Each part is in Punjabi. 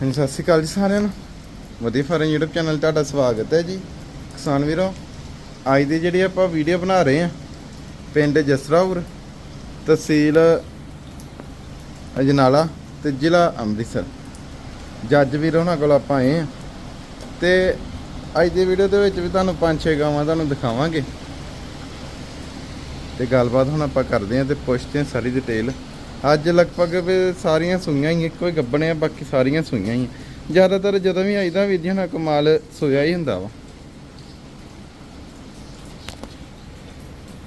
ਹਾਂਜੀ, ਸਤਿ ਸ਼੍ਰੀ ਅਕਾਲ ਜੀ ਸਾਰਿਆਂ ਨੂੰ। ਵਧੀਆ ਫਾਰਮ YouTube ਚੈਨਲ ਤੁਹਾਡਾ ਸਵਾਗਤ ਹੈ ਜੀ। ਕਿਸਾਨ ਵੀਰੋ, ਅੱਜ ਦੀ ਜਿਹੜੀ ਆਪਾਂ ਵੀਡੀਓ ਬਣਾ ਰਹੇ ਹਾਂ, ਪਿੰਡ ਜਸਰਾਉਰ ਤਹਿਸੀਲ ਅਜਨਾਲਾ ਤੇ ਜ਼ਿਲ੍ਹਾ ਅੰਮ੍ਰਿਤਸਰ। ਜੱਜ ਵੀਰ ਉਹਨਾਂ ਕੋਲ ਆਪਾਂ ਆਏ ਹਾਂ ਤੇ ਅੱਜ ਦੀ ਵੀਡੀਓ ਦੇ ਵਿੱਚ ਵੀ ਤੁਹਾਨੂੰ ਪੰਜ ਛੇ ਗਾਵਾਂ ਤੁਹਾਨੂੰ ਦਿਖਾਵਾਂਗੇ। ਤੇ ਗੱਲਬਾਤ ਹੁਣ ਆਪਾਂ ਕਰਦੇ ਹਾਂ ਤੇ ਪੁੱਛਦੇ ਹਾਂ ਸਾਰੀ ਡਿਟੇਲ ਅੱਜ ਲਗਭਗ ਸਾਰੀਆਂ ਸੂਈਆਂ ਹੀ ਇੱਕੋ ਹੀ ਗੱਬਣੇ ਆ ਬਾਕੀ ਸਾਰੀਆਂ ਸੂਈਆਂ ਹੀ ਆ। ਜ਼ਿਆਦਾਤਰ ਜਦੋਂ ਵੀ ਆਈਦਾ ਵੀਰ ਜੀ ਨਾ ਕਮਾਲ ਸੋਇਆ ਹੀ ਹੁੰਦਾ ਵਾ।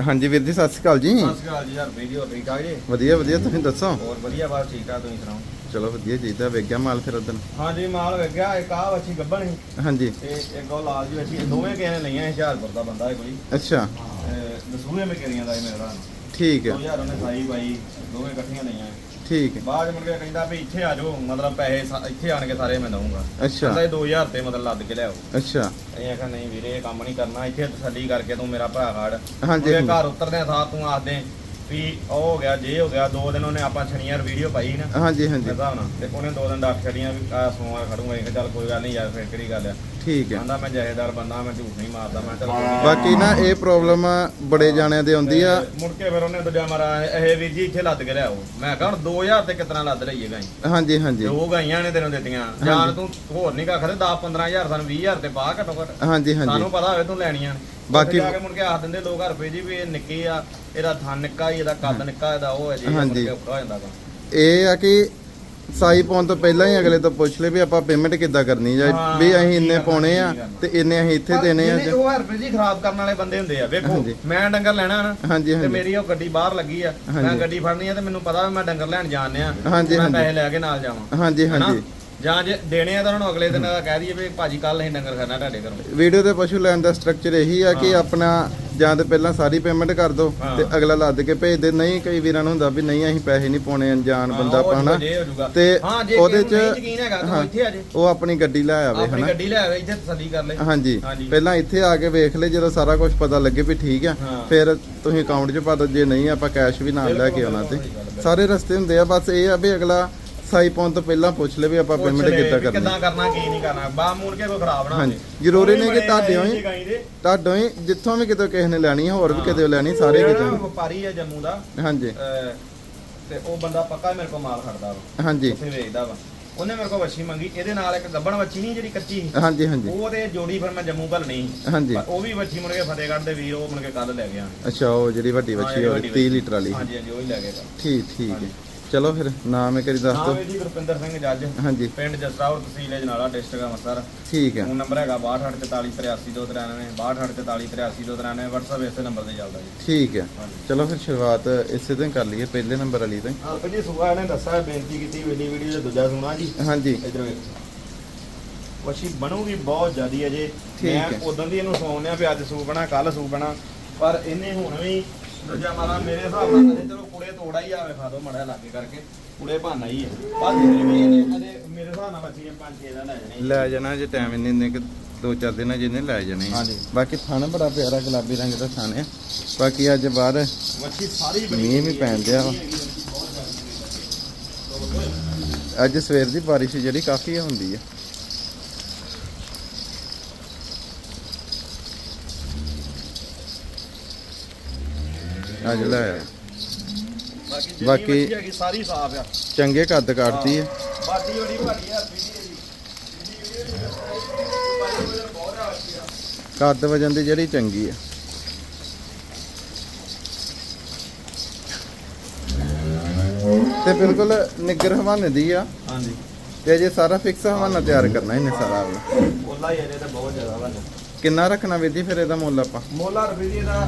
ਹਾਂਜੀ ਵੀਰ ਜੀ ਸਤਿ ਸ਼੍ਰੀ ਅਕਾਲ ਜੀ। ਸਤਿ ਸ਼੍ਰੀ ਅਕਾਲ ਜੀ ਯਾਰ ਵੀਡੀਓ ਠੀਕ ਠਾਕ ਜੀ? ਵਧੀਆ ਵਧੀਆ ਤੁਸੀਂ ਦੱਸੋ? ਹੋਰ ਵਧੀਆ ਬਸ ਠੀਕ ਠਾਕ ਤੁਸੀਂ ਸੁਣਾਓ? ਚਲੋ ਵਧੀਆ ਚਾਹੀਦਾ ਵੇਖਿਆ ਮਾਲ ਫਿਰ ਉਦੋਂ ਹਾਂਜੀ ਮਾਲ ਵੇਖ ਗਿਆ ਇੱਕ ਆਹ ਵੱਛੀ ਗੱਬਣ ਸੀ। ਹਾਂਜੀ। ਤੇ ਇੱਕ ਉਹ ਲਾਲ ਜੀ ਵੱਛੀ ਇਹ ਦੋਵੇਂ ਕਿਸੇ ਨੇ ਲਈਆਂ ਸੀ ਹੁਸ਼ਿਆਰਪੁਰ ਦਾ ਬੰਦਾ ਹੈ ਕੋਈ। ਅੱਛਾ। ਦਸੂਹੇ ਮੇ ਕਰੀਆਂ ਦਾ ਇਹ ਮੇਰਾ ਠੀਕ ਹੈ। 2000 ਉਹਨੇ ਸਾਈ ਪਾਈ ਦੋਵੇਂ ਇਕੱਠੀਆਂ ਲਈਆਂ। ਠੀਕ ਹੈ। ਬਾਅਦ ਮੁੜ ਕੇ ਕਹਿੰਦਾ ਵੀ ਇੱਥੇ ਆ ਜਾਓ ਮਤਲਬ ਪੈਸੇ ਸਾ- ਇੱਥੇ ਆਣ ਕੇ ਸਾਰੇ ਮੈਂ ਦਊਂਗਾ। ਅੱਛਾ। ਕਹਿੰਦਾ ਇਹ 2000 ਤੇ ਮਤਲਬ ਲੱਦ ਕੇ ਲਿਆਓ। ਅੱਛਾ। ਅਸੀਂ ਆਖਿਆ ਨਹੀਂ ਵੀਰੇ ਇਹ ਕੰਮ ਨਹੀਂ ਕਰਨਾ ਇੱਥੇ ਤਸੱਲੀ ਕਰਕੇ ਤੂੰ ਮੇਰਾ ਭਰਾ ਖੜ ਹਾਂਜੀ। ਉਹਦੇ ਘਰ ਉਤਰਦੇ ਸਾਰ ਤੂੰ ਆਖਦੇ ਵੀ ਉਹ ਹੋ ਗਿਆ ਜੇ ਹੋ ਗਿਆ ਦੋ ਦਿਨ ਉਹਨੇ ਆਪਾਂ ਸ਼ਨੀਵਾਰ ਵੀਡੀਓ ਪਾਈ ਨਾ। ਹਾਂਜੀ ਹਾਂਜੀ। ਮੇਰੇ ਹਿਸਾਬ ਨਾਲ। ਤੇ ਉਹਨੇ ਦੋ ਦਿਨ ਡਾਕ ਛੜੀਆਂ ਵੀ ਆ ਸੋਮਵਾਰ ਖੜੂੰਗਾ ਇਹ ਚੱਲ ਕੋਈ ਗੱਲ ਨਹੀਂ ਯਾਰ ਫਿਰ ਕਿਹੜੀ ਗੱਲ ਆ। ਠੀਕ ਹੈ। ਕਹਿੰਦਾ ਮੈਂ ਜਹੇਦਾਰ ਬੰਦਾ ਮੈਂ ਝੂਠ ਨਹੀਂ ਮਾਰਦਾ ਮੈਂ ਚੱਲ। ਬਾਕੀ ਨਾ ਇਹ ਪ੍ਰੋਬਲਮ ਬੜੇ ਜਾਣਿਆਂ ਦੇ ਆਉਂਦੀ ਆ। ਮੁੜ ਕੇ ਫਿਰ ਉਹਨੇ ਦੂਜਾ ਮਾਰਾ ਇਹ ਵੀਰ ਜੀ ਇੱਥੇ ਲੱਦ ਕੇ ਲਿਆਓ। ਮੈਂ ਕਿਹਾ ਹੁਣ 2000 ਤੇ ਕਿਤਨਾ ਲੱਦ ਲਈਏ ਗਾਈ? ਹਾਂਜੀ ਹਾਂਜੀ। ਦੋ ਗਾਈਆਂ ਨੇ ਤੈਨੂੰ ਦਿੱਤੀਆਂ। ਜਾਨ ਤੂੰ ਹੋਰ ਨਹੀਂ ਕੱਖਦੇ 10 15000 ਸਾਨੂੰ 20000 ਤੇ ਪਾ ਘਟੋ ਘਟ ਹਾਂਜੀ ਹਾਂਜੀ। ਸਾਨੂੰ ਪਤਾ ਹੋਵੇ ਤੂੰ ਲੈਣੀਆਂ ਨੇ। ਬਾਕੀ- ਬਾਕੀ ਜਾ ਕੇ ਮੁੜ ਕੇ ਆਖ ਦਿੰਦੇ ਲੋਕ ਰੁਪਏ ਜੀ ਵੀ ਇਹ ਨਿੱਕੀ ਆ ਇਹਦਾ ਥਣ ਨਿੱਕਾ ਹੀ ਇਹਦਾ ਕੱਦ ਨਿੱਕਾ ਇਹਦਾ ਉਹ ਹੈ ਜੀ ਮੁੜ ਹਾਂਜੀ। ਕੇ ਔਖਾ ਹੋ ਜਾਂਦਾ ਗਾ ਇਹ ਆ ਕਿ ਸਾਈ ਪਾਉਣ ਤੋਂ ਪਹਿਲਾਂ ਹੀ ਅਗਲੇ ਤੋਂ ਪੁੱਛ ਲੈ ਵੀ ਆਪਾਂ ਪੇਮੈਂਟ ਕਿੱਦਾਂ ਕਰਨੀ ਜਾਂ ਹਾਂ, ਵੀ ਅਸੀਂ ਇੰਨੇ ਪਾਉਣੇ ਆ। ਤੇ ਇੰਨੇ ਅਸੀਂ ਇੱਥੇ ਦੇਣੇ ਆ ਜਾਂ- ਉਹ ਹਰਪ੍ਰੀਤ ਜੀ ਖਰਾਬ ਕਰਨ ਵਾਲੇ ਬੰਦੇ ਹੁੰਦੇ ਆ ਵੇਖੋ ਹਾਂਜੀ। ਮੈਂ ਡੰਗਰ ਲੈਣਾ ਨਾ ਹਾਂਜੀ ਤੇ ਹਾਂਜੀ ਮੇਰੀ ਉਹ ਗੱਡੀ ਬਾਹਰ ਲੱਗੀ ਆ ਮੈਂ ਹਾਂਜੀ। ਗੱਡੀ ਫੜਨੀ ਆ ਤੇ ਮੈਨੂੰ ਪਤਾ ਵੀ ਮੈਂ ਡੰਗਰ ਲੈਣ ਜਾਣੇ ਆ ਹਾਂਜੀ, ਮੈਂ ਹਾਂਜੀ। ਪੈਸੇ ਲੈ ਕੇ ਨਾਲ ਜਾਵਾਂ ਹਾਂਜੀ ਹਨਾ? ਹਾਂਜੀ ਜਾਂ ਜੇ ਦੇਣੇ ਆ ਤਾਂ ਉਹਨਾਂ ਨੂੰ ਅਗਲੇ ਦਿਨ ਦਾ ਕਹਿ ਦਈਏ ਵੀ ਭਾਜੀ ਕੱਲ ਅਸੀਂ ਡੰਗਰ ਖਾਣਾ ਤੁਹਾਡੇ ਘਰੋਂ ਵੀਡੀਓ ਦੇ ਪਸ਼ੂ ਲੈਣ ਦਾ ਸਟਰਕਚਰ ਇਹੀ ਆ ਕਿ। ਆਪਣਾ ਜਾਂ ਤੇ ਪਹਿਲਾਂ ਸਾਰੀ ਪੇਮੈਂਟ ਕਰ ਦੋ। ਤੇ ਅਗਲਾ ਲੱਦ ਕੇ ਭੇਜ ਦੇ ਨਹੀਂ ਕਈ ਵੀਰਾਂ ਨੂੰ ਹੁੰਦਾ ਵੀ ਨਹੀਂ ਅਸੀਂ ਪੈਸੇ ਨਹੀਂ ਪਾਉਣੇ ਅਣਜਾਣ ਬੰਦਾ ਪਾਣਾ। ਤੇ ਉਹਦੇ ਚ ਯਕੀਨ ਹੈਗਾ ਤਾਂ। ਉਹ ਇੱਥੇ ਆ ਜੇ ਉਹ ਆਪਣੀ ਗੱਡੀ ਲੈ ਆਵੇ ਆਪਣੀ ਹਨਾ ਗੱਡੀ ਲੈ ਆਵੇ ਇੱਥੇ ਤਸੱਲੀ ਕਰ ਲੈ ਹਾਂਜੀ। ਪਹਿਲਾਂ ਇੱਥੇ ਆ ਕੇ ਵੇਖ ਲੈ ਜਦੋਂ ਸਾਰਾ ਕੁਝ ਪਤਾ ਲੱਗੇ ਵੀ ਠੀਕ ਆ। ਫਿਰ ਤੁਸੀਂ ਅਕਾਊਂਟ 'ਚ ਪਾ ਦਿਓ ਜੇ ਨਹੀਂ ਆਪਾਂ ਕੈਸ਼ ਵੀ ਨਾਲ ਲੈ ਕੇ ਆਉਣਾ ਤੇ। ਸਾਰੇ ਰਸਤੇ ਹੁੰਦੇ ਆ ਬਸ ਇਹ ਆ ਵੀ ਅਗਲਾ ਸਾਈ ਪਾਉਣ ਤੋਂ ਪਹਿਲਾਂ ਪੁੱਛ ਲੈ ਵੀ ਆਪਾਂ ਪੇਮੈਂਟ ਕਿੱਦਾਂ ਕਰਨੀ ਕਿੱਦਾਂ ਕਰਨਾ। ਕੀ ਨਹੀਂ ਕਰਨਾ। ਬਾ ਮੂਲ ਕੇ ਕੋਈ ਖਰਾਬ ਨਾ ਹਾਂਜੀ। ਜ਼ਰੂਰੀ ਨਹੀਂ ਕਿ ਤੁਹਾਡੇ ਹੋਏ। ਤੁਹਾਡੋਂ ਹੀ ਜਿੱਥੋਂ ਵੀ ਕਿਤੇ ਕਿਸੇ ਨੇ ਲੈਣੀ ਹੋਰ ਵੀ ਕਿਤੇ ਲੈਣੀ ਸਾਰੇ ਕਿਤੇ ਵਪਾਰੀ ਆ ਜੰਮੂ ਦਾ ਹਾਂਜੀ। ਤੇ ਉਹ ਬੰਦਾ ਪੱਕਾ ਮੇਰੇ ਕੋਲ ਮਾਲ ਖੜਦਾ ਵਾ। ਹਾਂਜੀ। ਉੱਥੇ ਵੇਚਦਾ ਵਾ। ਉਹਨੇ ਮੇਰੇ ਕੋਲ ਵੱਛੀ ਮੰਗੀ ਇਹਦੇ ਨਾਲ ਇੱਕ ਗੱਬਣ ਵੱਛੀ ਨਹੀਂ ਜਿਹੜੀ ਕੱਚੀ ਸੀ? ਹਾਂਜੀ ਹਾਂਜੀ। ਉਹ ਤੇ ਜੋੜੀ ਫਿਰ ਮੈਂ ਜੰਮੂ ਘੱਲਣੀ ਸੀ। ਹਾਂਜੀ। ਉਹ ਵੀ ਵੱਛੀ ਮੁੜ ਕੇ ਫਤਿਹਗੜ੍ਹ ਦੇ ਵੀਰ ਉਹ ਮੁੜ ਕੇ ਕੱਲ ਲੈ ਗਿਆ। ਅੱਛਾ ਉਹ ਜਿਹੜੀ ਵੱਡੀ ਹਾਂ, ਜਿਹੜੀ ਉਹ ਵੱਡੀ 30 ਵੱਛੀ। ਲੀਟਰ ਵਾਲੀ। ਹਾਂਜੀ ਹਾਂਜੀ ਉਹ ਹੀ ਲੈ ਗਿਆ। ਠੀਕ ਠੀਕ ਹੈ। ਚਲੋ ਫਿਰ ਨਾਮ ਇੱਕ ਵਾਰੀ ਦੱਸ ਨਾਮ ਦਿਓ। ਹੈ ਜੀ ਗੁਰਪਿੰਦਰ ਸਿੰਘ ਜੱਜ ਹਾਂਜੀ। ਪਿੰਡ ਜਸਰਾਵਰ ਤਹਿਸੀਲ ਜਨਾਲਾ ਡਿਸਟ੍ਰਿਕਟ ਅੰਮ੍ਰਿਤਸਰ। ਠੀਕ ਹੈ। ਫੋਨ ਨੰਬਰ ਹੈਗਾ 6284438293 6284438293 WhatsApp ਇਸੇ ਨੰਬਰ ਤੇ ਚੱਲਦਾ ਜੀ। ਠੀਕ ਹੈ। ਚਲੋ ਫਿਰ ਸ਼ੁਰੂਆਤ ਇਸੇ ਤੋਂ ਹੀ ਕਰ ਲਈਏ ਪਹਿਲੇ ਨੰਬਰ ਵਾਲੀ ਤੋਂ ਹੀ। ਜੀ ਸੁਭਾ ਇਹਨੇ ਦੱਸਿਆ ਬੇਨਤੀ ਕੀਤੀ ਵੀਡੀ ਵੀਡੀਓ ਦਾ ਦੂਜਾ ਸੁਣਾ ਜੀ। ਹਾਂਜੀ। ਇਧਰ ਵੇਖੋ। ਵਸ਼ੀ ਬਣੂਗੀ ਬਹੁਤ ਜ਼ਿਆਦੀ ਅਜੇ ਠੀਕ ਮੈਂ ਹੈ। ਉਦੋਂ ਦੀ ਇਹਨੂੰ ਸੌਂਦੇ ਆ ਵੀ ਅੱਜ ਸੂਪਣਾ ਕੱਲ ਸੂਪਣਾ ਪਰ ਇਹਨੇ ਹੁਣ ਵੀ ਦੂਜਾ ਮਾਰਾ ਮੇਰੇ ਹਿਸਾਬ ਨਾਲ ਅਜੇ ਚਲੋ ਕੁੜੇ ਤੋੜਾ ਹੀ ਆਵੇ ਖਾ ਦੋ ਮੜਿਆ ਲਾਗੇ ਕਰਕੇ ਕੁੜੇ ਭਾਨਾ ਹੀ ਹੈ ਪਰ ਫਿਰ ਵੀ ਇਹਨੇ ਅਜੇ ਮੇਰੇ ਹਿਸਾਬ ਨਾਲ ਬੱਚੀ ਪੰਜ ਛੇ ਦਾ ਲੈ ਜਾਣੀ ਲੈ ਜਾਣਾ ਜੇ ਟਾਈਮ ਇੰਨੇ ਇੰਨੇ ਕੁ ਦੋ ਚਾਰ ਦਿਨਾਂ ਜਿਹਨੇ ਲੈ ਜਾਣੇ ਆ। ਹਾਂਜੀ। ਬਾਕੀ ਥਣ ਬੜਾ ਪਿਆਰਾ ਗੁਲਾਬੀ ਰੰਗ ਦਾ ਥਣ ਹੈ ਬਾਕੀ ਅੱਜ ਬਾਹਰ ਵੱਛੀ ਸਾਰੀ ਬੜੀ ਮੀਂਹ ਵੀ ਪੈਣ ਡਿਆ ਵਾ। ਅੱਜ ਸਵੇਰ ਦੀ ਬਾਰਿਸ਼ ਜਿਹੜੀ ਕਾਫੀ ਹੁੰਦੀ ਹੈ ਅੱਜ ਲੈ ਆਇਆ। ਬਾਕੀ ਸਾਰੀ ਸਾਫ਼ ਆ। ਚੰਗੇ ਕੱਦ ਕੱਢਦੀ ਹੈ। ਬਾਡੀ ਬੜੀ ਭਾਰੀ ਆ ਆ ਆ ਕੱਦ ਵਜਨ ਦੀ ਜਿਹੜੀ ਚੰਗੀ ਹੈ ਤੇ ਬਿਲਕੁਲ ਨਿੱਗਰ ਹਵਾਨੇ ਦੀ ਆ। ਹਾਂਜੀ। ਤੇ ਜੇ ਸਾਰਾ ਫਿਕਸ ਹਵਾਨਾ ਤਿਆਰ ਕਰਨਾ ਇਹਨੇ ਸਾਰਾ ਆਪਣਾ। ਉਹਲਾ ਹੀ ਇਹਦੇ ਤੇ ਬਹੁਤ ਜ਼ਿਆਦਾ ਵਾ ਕਿੰਨਾ ਰੱਖਣਾ ਵੀਰ ਜੀ ਫਿਰ ਇਹਦਾ ਮੁੱਲ ਆਪਾਂ? ਮੋਲਾ ਰੁਪਏ ਦਾ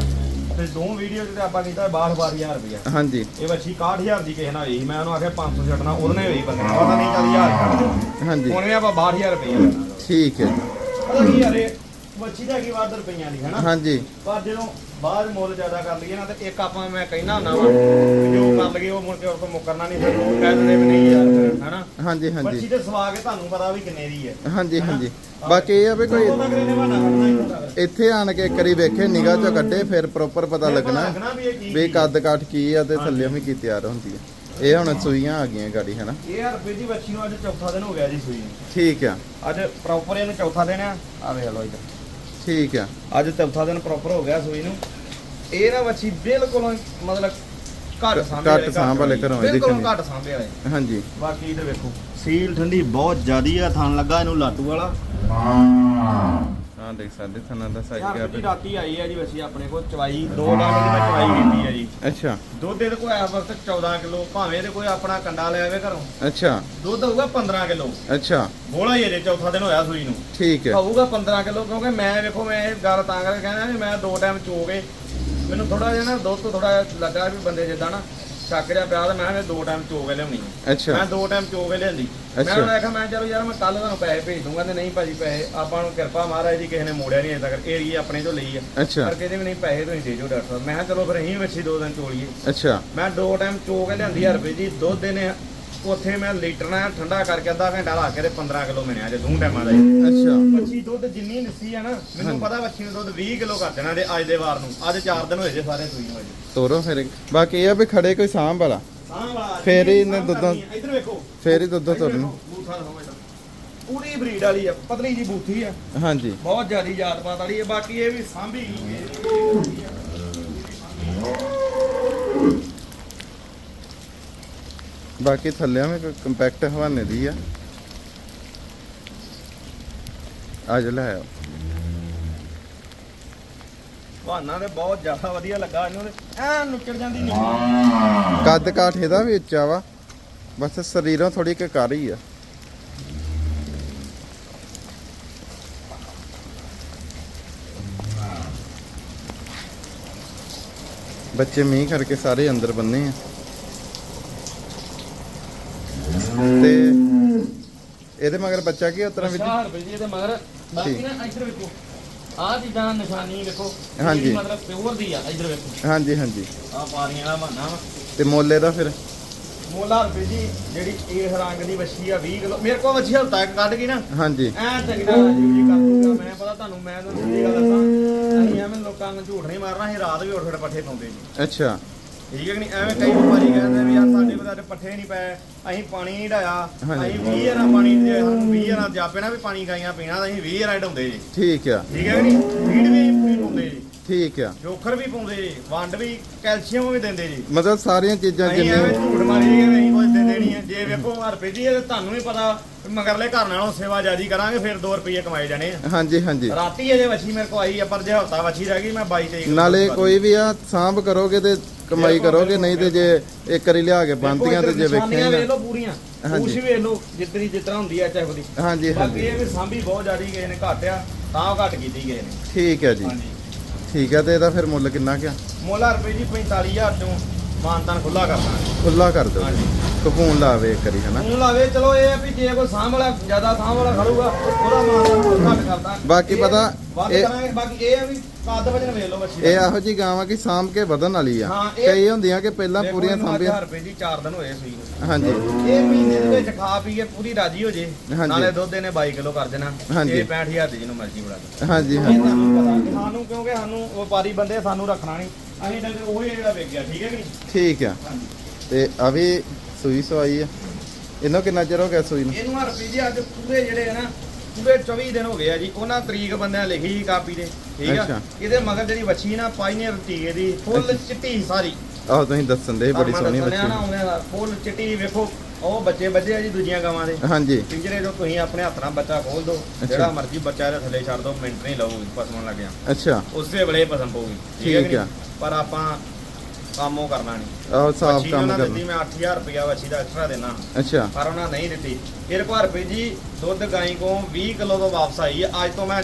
ਤੇ ਦੋ ਵੀਡੀਓ ਤੇ ਆਪਾਂ ਕੀਤਾ 62000 ਰੁਪਇਆ ਹਾਂਜੀ। ਇਹ ਵੱਛੀ 61000 ਦੀ ਕਿਸੇ ਨਾਲ ਹੋਈ ਮੈਂ ਉਹਨੂੰ ਆਖਿਆ 500 ਛੱਡਣਾ ਉਹਨੇ ਹੋਈ ਬੰਦੇ ਪਤਾ ਨਹੀਂ ਚੱਲ ਛੱਡ ਦਿਓ। ਹਾਂਜੀ। ਹੁਣ ਵੀ ਆਪਾਂ 62000 ਰੁਪਇਆ ਲੈਣਾ। ਠੀਕ ਹੈ। ਪਤਾ ਕੀ ਯਾਰ ਇਹ ਵੱਛੀ ਦਾ ਕੀ ਵੱਧ ਰੁਪਈਆਂ ਦੀ ਹਨਾ? ਹਾਂਜੀ। ਪਰ ਜਦੋਂ ਬਾਅਦ ਮੁੱਲ ਜ਼ਿਆਦਾ ਕਰ ਲਈਏ ਨਾ ਤੇ ਇੱਕ ਆਪਾਂ ਮੈਂ ਕਹਿਣਾ ਹੁੰਦਾ ਵਾ ਜੋ ਕਰ ਲਈਏ ਉਹ ਮੁੜ ਕੇ ਉਹ ਤੋਂ ਮੁੱਕਰਨਾ ਨਹੀਂ ਫਿਰ ਲੋਕ ਕਹਿ ਦਿੰਦੇ ਵੀ ਨਹੀਂ ਯਾਰ ਫਿਰ, ਹਨਾ? ਹਾਂਜੀ ਹਾਂਜੀ। ਤੇ ਸਵਾ ਕੇ ਤੁਹਾਨੂੰ ਪਤਾ ਵੀ ਕਿੰਨੇ ਦੀ ਹੈ। ਹਾਂਜੀ ਹਾਂਜੀ। ਬਾਕੀ ਇਹ ਆ ਵੀ ਕੋਈ ਕਰੇ। ਇੱਥੇ ਆਣ ਕੇ ਇੱਕ ਵਾਰੀ ਵੇਖੇ ਨਿਗਾਹ ਚੋਂ ਕੱਢੇ ਫਿਰ ਪ੍ਰੋਪਰ ਪਤਾ ਲੱਗਣਾ ਵੀ ਇਹ। ਕੱਦ ਕਾਠ ਕੀ ਆ ਤੇ। ਥੱਲੇ ਵੀ ਕੀ ਤਿਆਰ ਹੁੰਦੀ ਹੈ ਇਹ ਹੁਣ ਸੂਈਆਂ ਆ ਗਈਆਂ ਗਾੜੀ ਹਨਾ? ਇਹ ਰੁਪਏ ਦੀ ਬੱਚੀ ਨੂੰ ਅੱਜ ਚੌਥਾ ਦਿਨ ਹੋ ਗਿਆ ਜੀ ਸੂਈ ਨੂੰ ਠੀਕ ਆ। ਅੱਜ ਪ੍ਰੋਪਰ ਇਹਨੂੰ ਚੌਥਾ ਦਿਨ ਆ। ਆ ਵੇਖ ਲਓ ਇੱਧਰ। ਠੀਕ ਆ। ਅੱਜ ਚੌਥਾ ਦਿਨ ਪ੍ਰੋਪਰ ਹੋ ਗਿਆ ਸੂਈ ਨੂੰ। ਇਹ ਨਾ ਬੱਚੀ ਬਿਲਕੁਲ ਮਤਲਬ ਘੱਟ ਸਾਂਭੇ ਘੱਟ ਸਾਂਭ ਘਰੋਂ ਇਹ ਬਿਲਕੁਲ। ਘੱਟ ਸਾਂਭੇ ਵਾਲੇ। ਹਾਂਜੀ। ਬਾਕੀ ਇਧਰ ਵੇਖੋ। ਸੀਲ ਠੰਡੀ ਬਹੁਤ ਜ਼ਿਆਦੀ ਆ ਥਣ ਲੱਗਾ ਇਹਨੂੰ ਲਾਟੂ ਵਾਲਾ। ਹਾਂ ਦੇਖ ਸਕਦੇ ਥਣਾ ਦਾ ਸਾਈਜ਼ ਯਾਰ ਗਿਆ ਜੀ ਰਾਤੀ ਆਈ ਆ ਜੀ ਬੱਚੀ ਆਪਣੇ ਕੋਲ ਚਵਾਈ ਦੋ ਡਾਂਗ ਦੀ ਮੈਂ ਚਵਾਈ ਕੀਤੀ ਆ ਜੀ। ਅੱਛਾ। ਦੁੱਧ ਇਹਦੇ ਕੋਲ ਇਸ ਵਕਤ 14 ਕਿਲੋ ਭਾਵੇਂ ਇਹਦੇ ਕੋਈ ਆਪਣਾ ਕੰਡਾ ਲੈ ਆਵੇ ਘਰੋਂ। ਅੱਛਾ। ਦੁੱਧ ਹੋਊਗਾ 15 ਕਿਲੋ। ਅੱਛਾ। ਬੋਲਾ ਹੀ ਅਜੇ ਚੌਥਾ ਦਿਨ ਹੋਇਆ ਸੂਈ ਨੂੰ। ਠੀਕ ਹੈ। ਹੋਊਗਾ 15 ਕਿਲੋ ਕਿਉਂਕਿ ਮੈਂ ਵੇਖੋ ਮੈਂ ਇਹ ਗੱਲ ਤਾਂ ਕਰਕੇ ਕਹਿੰਦਾ ਵੀ ਮੈਂ ਦੋ ਟਾਈਮ ਚੋ ਕੇ ਮੈਨੂੰ ਥੋੜਾ ਜਿਹਾ ਨਾ ਦੁੱਧ ਤੋਂ ਥੋੜਾ ਲੱਗਾ ਵੀ ਬੰਦੇ ਜਿੱਦਾਂ ਨਾ ਜਿਹਾ ਪਿਆ ਤੇ ਮੈਂ ਕਿਹਾ ਦੋ ਟਾਈਮ ਚੋ ਕੇ ਲਿਆਉਣੀ ਆ। ਅੱਛਾ। ਮੈਂ ਦੋ ਟਾਈਮ ਚੋ ਕੇ ਲਿਆਂਦੀ। ਮੈਂ ਅੱਛਾ। ਉਹਨਾਂ ਆਖਿਆ ਮੈਂ ਚਲੋ ਯਾਰ ਮੈਂ ਕੱਲ ਤੁਹਾਨੂੰ ਪੈਸੇ ਭੇਜ ਦੂੰਗਾ ਤੇ ਨਹੀਂ ਭਾਜੀ ਪੈਸੇ ਆਪਾਂ ਨੂੰ ਕਿਰਪਾ ਮਹਾਰਾਜ ਦੀ ਕਿਸੇ ਨੇ ਮੋੜਿਆ ਨਹੀਂ ਅਜੇ ਤੱਕ ਏਰੀਏ ਆਪਣੇ ਤੋਂ ਲਈ ਆ। ਅੱਛਾ। ਪਰ ਕਹਿੰਦੇ ਵੀ ਨਹੀਂ ਪੈਸੇ ਤੁਸੀਂ ਦੇ ਦਿਓ ਡਾਕਟਰ ਸਾਹਿਬ। ਮੈਂ ਕਿਹਾ ਚਲੋ ਫਿਰ ਅਸੀਂ ਵੱਛੀ ਦੋ ਦਿਨ ਚੋਲੀਏ। ਅੱਛਾ। ਮੈਂ ਦੋ ਟਾਈਮ ਚੋ ਕੇ ਲਿਆਂਦੀ ਹਜ਼ਾਰ ਰੁਪਏ ਦੀ ਦੁੱਧ ਇਹਨੇ ਉੱਥੇ ਮੈਂ ਲੀਟਰ ਨਾਲ ਠੰਡਾ ਕਰਕੇ ਅੱਧਾ ਘੰਟਾ ਲਾ ਕੇ ਤੇ 15 ਕਿਲੋ ਮਿਲਿਆ ਜੇ ਦੋ ਟਾਈਮਾਂ ਦਾ। ਹੀ। ਅੱਛਾ। ਬੱਚੀ ਦੁੱਧ ਜਿੰਨੀ ਨਿੱਸੀ ਆ ਨਾ ਮੈਨੂੰ ਪਤਾ ਬੱਚੀ ਨੂੰ ਦੁੱਧ 20 ਕਿਲੋ ਕਰ ਦੇਣਾ ਤੇ ਅੱਜ ਦੇ ਵਾਰ ਨੂੰ। ਅੱਜ 4 ਦਿਨ ਹੋਏ ਜੇ ਸਾਰੇ ਸੂਈ ਹੋਏ। ਜੇ ਤੋਰੋ ਫਿਰ। ਬਾਕੀ ਇਹ ਆ ਵੀ ਖੜੇ ਕੋਈ ਸਾਂਭ ਵਾਲਾ। ਸਾਹ ਵਾਲਾ। ਫੇਰ ਹੀ ਇਹਨੇ ਸਾਂਭ ਦੁੱਧੋਂ- ਕਰਨੀ ਆ। ਇੱਧਰ ਵੇਖੋ। ਫੇਰ ਹੀ ਦੁੱਧ ਇੱਧਰ ਤੁਰਨ ਵੇਖੋ, ਬੂਥਾ ਦਿਖਾਓ ਇਹਦਾ। ਪੂਰੀ ਬਰੀਡ ਵਾਲੀ ਆ ਪਤਲੀ ਜੀ ਬੂਥੀ ਆ। ਹਾਂਜੀ। ਬਹੁਤ ਜ਼ਿਆਦੀ ਜਾਤ ਪਾਤ ਵਾਲੀ ਆ। ਬਾਕੀ ਇਹ ਵੀ ਸਾਂਭੀ ਬਾਕੀ ਥੱਲਿਆਂ ਵਿੱਚ ਕੰਪੈਕਟ ਹਵਾਨੇ ਦੀ ਆ। ਅੱਜ ਲੈ ਆਓ। ਬਹਾਨਾ ਤੇ ਬਹੁਤ ਜ਼ਿਆਦਾ ਵਧੀਆ ਲੱਗਾ ਇਹਨੂੰ ਐ ਨੁੱਚੜ ਜਾਂਦੀ ਨਹੀਂ ਕੱਦ ਕਾਠ ਇਹਦਾ ਵੀ ਉੱਚਾ ਵਾ। ਬਸ ਸਰੀਰੋਂ ਥੋੜੀ ਕੁ ਕਰ ਹੀ ਆ। ਬੱਚੇ ਮੀਂਹ ਕਰਕੇ ਸਾਰੇ ਅੰਦਰ ਬੰਨੇ ਆ। ਤੇ ਇਹਦੇ ਮਗਰ ਬੱਚਾ ਕੀ ਉਤਰਾ ਵਿੱਚ? 50 ਰੁਪਏ ਦੀ ਤੇ ਮਗਰ। ਬਾਕੀ ਨਾ ਇੱਧਰ ਵੇਖੋ। ਆਹ ਚੀਜ਼ਾਂ ਨਿਸ਼ਾਨੀ ਵੇਖੋ। ਹਾਂਜੀ। ਮਤਲਬ ਪਿਓਰ ਦੀ ਆ ਇੱਧਰ ਵੇਖੋ। ਹਾਂਜੀ ਹਾਂਜੀ। ਆਹ ਪਾਰੀਆਂ ਦਾ ਬਹਾਨਾ ਵਾ। ਤੇ ਮੋਲੇ ਦਾ ਫਿਰ? ਮੋਲਾ ਰੁਪਏ ਜੀ ਜਿਹੜੀ ਇਸ ਰੰਗ ਦੀ ਵੱਛੀ ਆ 20 ਕਿਲੋ। ਮੇਰੇ ਕੋਲ ਵੱਛੀ ਹਲਤਾ ਇੱਕ ਕੱਢ ਗਈ ਨਾ। ਹਾਂਜੀ। ਐ ਚੰਗੀ ਜੀ ਜੀ ਕਰ ਦੂੰਗਾ ਮੈਂ ਪਤਾ ਤੁਹਾਨੂੰ ਮੈਂ ਤੁਹਾਨੂੰ ਸਿੱਧੀ ਗੱਲ ਦੱਸਾਂ। ਅਸੀਂ ਐਵੇਂ ਲੋਕਾਂ ਨੂੰ ਝੂਠ ਨਹੀਂ ਮਾਰਨਾ ਅਸੀਂ ਰਾਤ ਵੀ ਉੱਠ ਉੱਠ ਪੱਠੇ ਪਾਉਂਦੇ ਜੀ। ਅੱਛਾ। ਠੀਕ ਹੈ ਕਿ ਨਹੀਂ? ਐਵੇਂ ਕਈ ਵਪਾਰੀ ਕਹਿੰਦੇ ਵੀ ਯਾਰ ਸਾਡੇ ਕੋਲ ਤਾਂ ਪੱਠੇ ਨਹੀਂ ਪਏ ਅਸੀਂ ਪਾਣੀ ਨਹੀਂ ਢਾਇਆ। ਅਸੀਂ 20 ਰਾਂ ਪਾਣੀ ਜੇ ਸਾਨੂੰ 20 ਰਾਂ ਜਾਪੇ ਨਾ ਵੀ ਪਾਣੀ ਗਾਈਆਂ ਪੀਣਾ ਤਾਂ ਅਸੀਂ 20 ਰਾਂ ਢਾਉਂਦੇ ਜੀ। ਠੀਕ ਆ। ਠੀਕ ਹੈ ਕਿ ਨਹੀਂ? ਫੀਡ ਵੀ ਪੂਰੀ ਪਾਉਂਦੇ ਜੀ। ਠੀਕ ਆ। ਜੋਖਰ ਵੀ ਪਾਉਂਦੇ ਜੀ ਵੰਡ ਵੀ ਕੈਲਸ਼ੀਅਮ ਵੀ ਦਿੰਦੇ ਜੀ। ਮਤਲਬ ਸਾਰੀਆਂ ਚੀਜ਼ਾਂ ਅਸੀਂ ਐਵੇਂ ਜਿੰਨੇ ਝੂਠ ਮਾਰੀ ਗਏ ਅਸੀਂ ਕੁਝ ਦਿੰਦੇ ਨਹੀਂ ਹੈ। ਜੇ ਵੇਖੋ ਹਰਪੇ ਜੀ ਇਹ ਤੁਹਾਨੂੰ ਵੀ ਪਤਾ ਮਗਰਲੇ ਘਰ ਨਾਲੋਂ ਸੇਵਾ ਜਿਆਦੀ ਕਰਾਂਗੇ ਫਿਰ 2 ਰੁਪਏ ਕਮਾਏ ਜਾਣੇ ਆ। ਹਾਂਜੀ ਹਾਂਜੀ। ਰਾਤੀ ਇਹਦੇ ਵੱਛੀ ਮੇਰੇ ਕੋ ਆਈ ਆ ਪਰ ਜੇ ਹਫਤਾ ਵੱਛੀ ਰਹਿ ਗਈ ਮੈਂ 22 ਤਰੀਕ ਨਾਲੇ ਕੋਈ ਵੀ ਆ ਸਾਂਭ ਕਰੋਗੇ ਤੇ ਕਮਾਈ ਕਰੋਗੇ ਨਹੀਂ ਤੇ ਜੇ ਇੱਕ ਵਾਰੀ ਲਿਆ ਕੇ ਬੰਦੀਆਂ ਤੇ ਜੇ ਨਿਸ਼ਾਨੀਆਂ ਵੇਖ ਵੇਖੇਗਾ ਲਓ ਪੂਰੀਆਂ। ਹਾਂਜੀ। ਕੁਛ ਵੇਖ ਲਓ ਜਿੱਤਰੀ ਜਿਤਨਾ ਹੁੰਦੀ ਆ ਚਾਹੇ ਉਹਦੀ। ਹਾਂਜੀ ਬਾਕੀ ਹਾਂਜੀ ਇਹ ਵੀ ਸਾਂਭੀ ਬਹੁਤ ਜ਼ਿਆਦੀ ਗਏ ਨੇ ਘਾਟਿਆ ਤਾਂ ਘਟ ਕੀਤੀ ਗਏ ਨੇ। ਠੀਕ ਹੈ ਜੀ। ਹਾਂਜੀ। ਠੀਕ ਹੈ ਤੇ ਇਹਦਾ ਫਿਰ ਮੁੱਲ ਕਿੰਨਾ ਕਿਆ ਮੋਲਾ ਰੁਪਏ ਜੀ 45000 ਚੋਂ ਮਾਨਤਾਨ ਖੁੱਲਾ ਕਰਨਾ ਖੁੱਲਾ ਕਰ ਦਿਓ ਹਾਂਜੀ। ਕਪੂਨ ਲਾਵੇ ਇੱਕ ਵਾਰੀ ਹਨਾ? ਹੁਣ ਲਾਵੇ ਚਲੋ ਇਹ ਆ ਵੀ ਜੇ ਕੋਈ ਸਾਂਭ ਵਾਲਾ ਜ਼ਿਆਦਾ ਸਾਂਭ ਵਾਲਾ ਖੜੂਗਾ ਉਹਦਾ ਮਾਨਤਾਨ ਘੱਟ ਕਰਦਾ ਬਾਕੀ ਇਹ ਪਤਾ, ਵੱਧ ਇਹ- ਕਰਾਂਗੇ ਬਾਕੀ ਇਹ ਆ ਵੀ ਕੱਦ ਵਜਨ ਵੇਖ ਲਓ ਬੱਚੀ ਇਹ ਇਹੋ ਜੀ ਗਾਵਾਂ ਕਿ ਸਾਂਭ ਕੇ ਵਧਣ ਵਾਲੀ ਆ। ਹਾਂ, ਇਹ- ਕਈ ਹੁੰਦੀਆਂ ਕਿ ਪਹਿਲਾਂ ਪੂਰੀਆਂ ਸਾਂਭੀਆਂ। 1000 ਰੁਪਏ ਦੀ 4 ਦਿਨ ਹੋਏ ਸੂਈ ਨੂੰ। ਹਾਂਜੀ। ਇਹ ਮਹੀਨੇ ਦੇ ਵਿੱਚ ਖਾ ਪੀ ਕੇ ਪੂਰੀ ਰਾਜੀ ਹੋ ਜੇ। ਹਾਂਜੀ। ਨਾਲੇ ਦੁੱਧ ਇਹਨੇ 22 ਕਿਲੋ ਕਰ ਦੇਣਾ। ਹਾਂਜੀ। ਇਹ 65000 ਦੀ ਜਿਹਨੂੰ ਮਰਜ਼ੀ ਬੜਾ ਦੇ ਹਾਂਜੀ। ਪਤਾ ਕਿ ਸਾਨੂੰ ਕਿਉਂਕਿ ਸਾਨੂੰ ਵਪਾਰੀ ਬੰਦੇ ਸਾਨੂੰ ਰੱਖਣਾ ਨਹੀਂ। ਅਸੀਂ ਡੰਗਰ ਉਹੀ ਜਿਹੜਾ ਵੇਚ ਗਿਆ ਠੀਕ ਹੈ ਕਿ ਨਹੀਂ? ਠੀਕ ਆ। ਹਾਂਜੀ। ਤੇ ਆ ਵੀ ਸੂਈ ਸਵਾਈ ਆ। ਇਹਨੂੰ ਕਿੰਨਾ ਚਿਰ ਹੋ ਗਿਆ ਸੂਈ ਨੂੰ? ਇਹਨੂੰ ਹਰਪੀ ਜੀ ਅੱਜ ਪੂਰੇ ਜਿਹੜੇ ਆ ਨਾ ਪੂਰੇ 24 ਦਿਨ ਹੋ ਗਏ ਆ ਜੀ। ਉਹਨਾਂ ਤਰੀਕ ਬੰਦਿਆਂ ਲਿਖੀ ਸੀ ਕਾਪੀ ਤੇ ਠੀਕ ਆ। ਇਹਦੇ ਮਗਰ ਜਿਹੜੀ ਵੱਛੀ ਨਾ ਪਾਈਨੀਅਰ ਟੀਕੇ ਦੀ ਫੁੱਲ ਚਿੱਟੀ ਸਾਰੀ। ਆਹੋ ਤੁਸੀਂ ਦੱਸਣ ਦੇ ਬੜੀ ਸੋਹਣੀ ਬੱਚੀ ਬੱਚੀ ਦਾ ਫੁੱਲ ਚਿੱਟੀ ਵੇਖੋ। ਉਹ ਬੱਚੇ ਬੱਜੇ ਆ ਜੀ ਦੂਜੀਆਂ ਗਾਵਾਂ ਦੇ। ਹਾਂਜੀ। ਪਿੰਜਰੇ ਤੋਂ ਤੁਸੀਂ ਆਪਣੇ ਹੱਥ ਨਾਲ ਬੱਚਾ ਖੋਲ ਦਿਓ। ਜਿਹੜਾ ਮਰਜ਼ੀ ਬੱਚਾ ਇਹਦੇ ਥੱਲੇ ਛੱਡ ਦਿਓ ਮਿੰਟ ਨਹੀਂ ਲਾਊਗੀ ਪਸਮਣ ਲੱਗਿਆ ਅੱਛਾ। ਉਸੇ ਵੇਲੇ ਪਸਮ ਪਊਗੀ ਠੀਕ ਹੈ? ਪਰ ਆਪਾਂ ਕੰਮ ਕਰਨਾ ਨਹੀਂ। ਆਹ ਸਾਫ਼ ਕੰਮ ਕਰਨਾ। ਦਿੱਤੀ ਮੈਂ 8000 ਰੁਪਇਆ ਵੱਛੀ ਦਾ ਐਕਸਟਰਾ ਦੇਣਾ। ਅੱਛਾ। ਪਰ ਉਹਨਾਂ ਨਹੀਂ ਦਿੱਤੀ। ਕੋਲ ਰੁਪਏ ਜੀ ਦੁੱਧ ਗਾਈ ਕੋ 20 ਕਿਲੋ ਤੋਂ ਵਾਪਸ ਆਈ। ਹੈ ਅੱਜ ਤੋਂ ਮੈਂ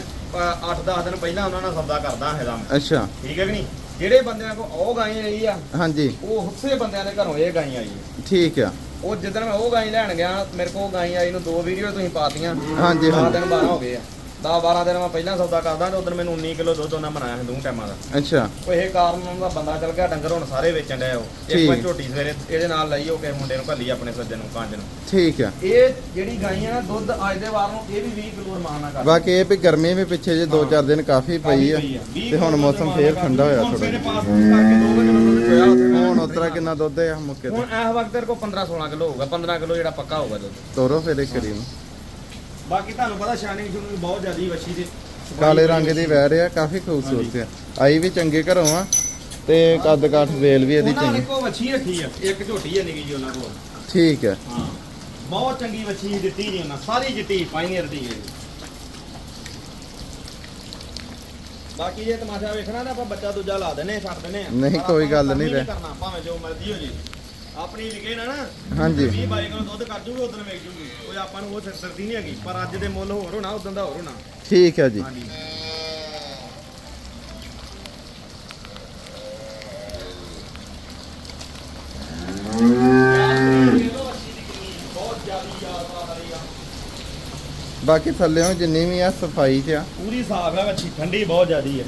8-10 ਦਿਨ ਪਹਿਲਾਂ ਉਹਨਾਂ ਨਾਲ ਸੌਦਾ ਕਰਦਾ ਹੈਗਾ ਮੈਂ। ਅੱਛਾ। ਠੀਕ ਹੈ ਕਿ ਨਹੀਂ? ਜਿਹੜੇ ਬੰਦਿਆਂ ਕੋ ਉਹ ਗਾਈ ਆਈ ਆ ਹਾਂਜੀ। ਉਹ ਉਸੇ ਬੰਦਿਆਂ ਦੇ ਘਰੋਂ ਇਹ ਗਾਈ ਆਈ ਠੀਕ ਆ। ਉਹ ਜਿੱਦਣ ਮੈਂ ਉਹ ਗਾਈ ਲੈਣ ਗਿਆ ਮੇਰੇ ਕੋਲ ਗਾਈ ਆਈ ਨੂੰ ਦੋ ਵੀਡੀਓ ਤੁਸੀਂ ਪਾਤੀਆਂ। ਹਾਂਜੀ, ਹਾਂਜੀ। ਦਿਨ 12 ਹੋ ਗਏ ਆ। 10 12 ਦਿਨ ਮੈਂ ਪਹਿਲਾਂ ਸੌਦਾ ਕਰਦਾ ਤੇ ਉਦੋਂ ਮੈਨੂੰ 19 ਕਿਲੋ ਦੁੱਧ ਉਹਨਾਂ ਬਣਾਇਆ ਸੀ ਦੋ ਟਾਈਮਾਂ ਦਾ। ਅੱਛਾ। ਉਹ ਇਹ ਕਾਰਨ ਉਹਨਾਂ ਦਾ ਬੰਦਾ ਚੱਲ ਗਿਆ ਡੰਗਰ ਹੁਣ ਸਾਰੇ ਵੇਚਣ ਡਿਆ ਉਹ। ਇੱਕ ਵਾਰ ਝੋਟੀ ਸਵੇਰੇ ਇਹਦੇ ਨਾਲ ਲਈ ਉਹ ਕਿਸੇ ਮੁੰਡੇ ਨੂੰ ਘੱਲੀ ਆਪਣੇ ਸੱਜਣ ਨੂੰ ਕੰਜ ਨੂੰ। ਠੀਕ ਆ। ਇਹ ਜਿਹੜੀ ਗਾਈ ਆ ਨਾ ਦੁੱਧ ਅੱਜ ਦੇ ਵਾਰ ਨੂੰ ਇਹ ਵੀ 20 ਕਿਲੋ ਰਮਾਨ ਕਰਦੀ। ਬਾਕੀ ਇਹ ਵੀ ਗਰਮੀ ਵੀ ਪਿੱਛੇ ਜੇ 2-4 ਦਿਨ ਕਾਫੀ ਪਈ ਆ ਤੇ ਹੁਣ ਮੌਸਮ ਫੇਰ ਠੰਡਾ ਹੋਇਆ ਥੋੜਾ ਕਿਲੋ ਦੁੱਧ ਚੋਇਆ ਉੱਥੇ ਮੈਂ ਹੁਣ ਉਤਰਾ ਕਿੰਨਾ ਦੁੱਧ ਆ ਮੁੱਕੇ ਤੇ। ਹੁਣ ਇਸ ਵਕਤ ਤੇਰੇ ਕੋਲ 15 16 ਕਿਲੋ ਹੋਊਗਾ 15 ਕਿਲੋ ਜਿਹੜਾ ਪੱਕਾ ਹੋਊਗਾ ਦੁੱਧ। ਤੋਰੋ ਫਿਰ ਇੱਕ ਕਰੀਮ ਬਾਕੀ ਤੁਹਾਨੂੰ ਪਤਾ ਸ਼ਾਈਨਿੰਗ ਸ਼ੂਨਿੰਗ ਬਹੁਤ ਜ਼ਿਆਦੀ ਵੱਛੀ ਤੇ ਕਾਲੇ ਰੰਗ ਦੀ ਵਹਿ ਰਿਹਾ ਕਾਫੀ ਖੂਬਸੂਰਤ ਆ। ਆਈ ਵੀ ਚੰਗੇ ਘਰੋਂ ਆ ਤੇ ਕੱਦ ਕਾਠ ਵੇਲ ਵੀ ਇਹਦੀ ਉਹਨਾਂ ਨੇ ਚੰਗੀ। ਕੋ ਵੱਛੀ ਰੱਖੀ ਆ ਇੱਕ ਝੋਟੀ ਆ ਨਿੱਕੀ ਜੀ ਉਹਨਾਂ ਕੋਲ। ਠੀਕ ਹੈ ਹਾਂ। ਬਹੁਤ ਚੰਗੀ ਵੱਛੀ ਦਿੱਤੀ ਜੀ ਉਹਨਾਂ ਸਾਰੀ ਚਿੱਟੀ ਪਾਈਨੀਅਰ ਦੀ ਹੈ ਜੀ ਬਾਕੀ ਜੇ ਤਮਾਸ਼ਾ ਵੇਖਣਾ ਤਾਂ ਆਪਾਂ ਬੱਚਾ ਦੂਜਾ ਲਾ ਦਿੰਨੇ ਛੱਡ ਦਿੰਨੇ ਆ ਨਹੀਂ, ਕੋਈ ਗੱਲ ਨਹੀਂ ਰਹਿ। ਕਰਨਾ ਭਾਵੇਂ ਜੋ ਮਰਜ਼ੀ ਹੋ ਜੇ। ਆਪਣੀ ਵਿਕੇ ਨਾ ਨਾ। ਹਾਂਜੀ। 20 22 ਕਿਲੋ ਦੁੱਧ ਕਰ ਜੂਗੀ ਉਦੋਂ ਵੇਚ ਜੂਗੀ। ਕੋਈ ਆਪਾਂ ਨੂੰ ਉਹ ਸਿਰਦਰਦੀ ਨਹੀਂ ਹੈਗੀ ਪਰ ਅੱਜ ਦੇ ਮੁੱਲ ਹੋਰ ਹੋਣਾ ਉਦੋਂ ਦਾ ਹੋਰ ਹੋਣਾ। ਠੀਕ ਹੈ ਜੀ। ਹਾਂਜੀ ਬਹੁਤ ਜ਼ਿਆਦੀ ਯਾਦ ਆ ਰਹੀ ਆ ਬਾਕੀ ਥੱਲੇੋਂ ਜਿੰਨੀ ਵੀ ਆ ਸਫ਼ਾਈ 'ਚ ਆ। ਪੂਰੀ ਸਾਫ਼ ਹੈ ਵੱਛੀ ਠੰਡੀ ਬਹੁਤ ਜ਼ਿਆਦੀ ਹੈ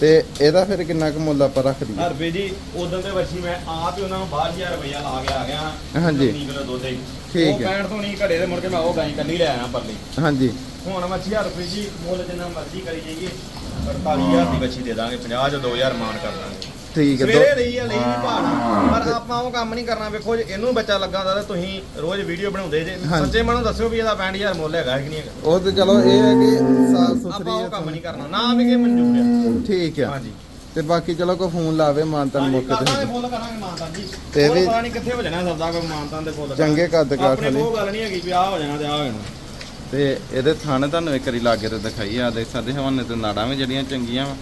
ਤੇ ਇਹਦਾ ਫਿਰ ਕਿੰਨਾ ਕੁ ਮੁੱਲ ਆਪਾਂ ਰੱਖ ਦਈਏ? ਹਰਪੇ ਜੀ ਉਦੋਂ ਦੇ ਵੱਛੀ ਮੈਂ ਆਪ ਹੀ ਉਹਨਾਂ ਨੂੰ 12000 ਰੁਪਇਆ ਲਾ ਕੇ ਆ ਗਿਆ। ਹਾਂ ਹਾਂਜੀ। 19 ਕਿਲੋ ਦੁੱਧ ਦੀ ਠੀਕ ਉਹ ਹੈ। 65 ਤੋਂ ਨਹੀਂ ਘੜੇ ਦੇ ਮੁੜ ਕੇ ਮੈਂ ਉਹ ਗਾਈ ਕੱਲੀ ਲੈ ਆਇਆ ਪਰਲੀ। ਹਾਂਜੀ। ਹੁਣ ਵੱਛੀ ਹਰਪੇ ਜੀ ਮੁੱਲ ਜਿੰਨਾ ਮਰਜ਼ੀ ਕਰੀ ਜਾਈਏ। 48000 ਦੀ ਵੱਛੀ ਦੇ ਦਾਂਗੇ 50 ਜੋ 2000 ਮਾਨ ਕਰ ਦਾਂਗੇ। ਠੀਕ ਹੈ ਸਵੇਰੇ ਲਈ ਆ ਲਈ ਨਹੀਂ ਭਾਣਾ। ਪਰ ਆਪਾਂ ਉਹ ਕੰਮ ਨਹੀਂ ਕਰਨਾ ਵੇਖੋ ਜੇ ਇਹਨੂੰ ਬੱਚਾ ਲੱਗਾ ਹੁੰਦਾ ਤਾਂ ਤੁਸੀਂ ਰੋਜ਼ ਵੀਡੀਓ ਬਣਾਉਂਦੇ ਜੇ। ਹਾਂਜੀ। ਸੱਚੇ ਮਨੋਂ ਦੱਸਿਓ ਵੀ ਇਹਦਾ 65000 ਮੁੱਲ ਹੈਗਾ ਕਿ ਨਹੀਂ ਹੈਗਾ। ਉਹ ਤੇ ਚਲੋ ਇਹ ਹੈ ਕਿ ਸਾਫ਼ ਆਪਾਂ ਉਹ ਆ ਕੰਮ ਨਹੀਂ ਕਰਨਾ ਨਾ ਵੀ ਕਿ ਮਨਜ਼ੂਰ ਹੈ ਠੀਕ ਆ। ਹਾਂਜੀ। ਤੇ ਬਾਕੀ ਚਲੋ ਕੋ ਫੋਨ ਲਾਵੇ ਮਾਨਤਨ ਹਾਂਜੀ, ਮੌਕੇ ਕਾਕਾਂ ਦੇ ਤੇ ਫੁੱਲ ਕਰਾਂਗੇ ਮਾਨਤਾਨ ਜੀ। ਤੇ ਤੇ ਵੀ- ਪਤਾ ਨਹੀਂ ਕਿੱਥੇ ਹੋ ਜਾਣਾ ਸੌਦਾ ਕੋਈ ਮਾਨਤਾਨ ਦੇ ਫੁੱਲ ਚੰਗੇ ਕੱਦ ਕਾਠ ਆਪਣੇ ਵਾਲੇ। ਉਹ ਗੱਲ ਨਹੀਂ ਹੈਗੀ ਵੀ ਆਹ ਹੋ ਜਾਣਾ ਤੇ ਆਹ ਹੋ ਜਾਣਾ। ਤੇ ਇਹਦੇ ਥਣ ਤੁਹਾਨੂੰ ਇੱਕ ਵਾਰੀ ਲਾਗੇ ਤੇ ਦਿਖਾਈ ਆ ਦੇਖ ਸਕਦੇ ਹਵਾਨੇ ਤੇ ਨਾੜਾਂ ਵੀ ਜਿਹੜੀਆਂ ਚੰਗੀਆਂ ਵਾ।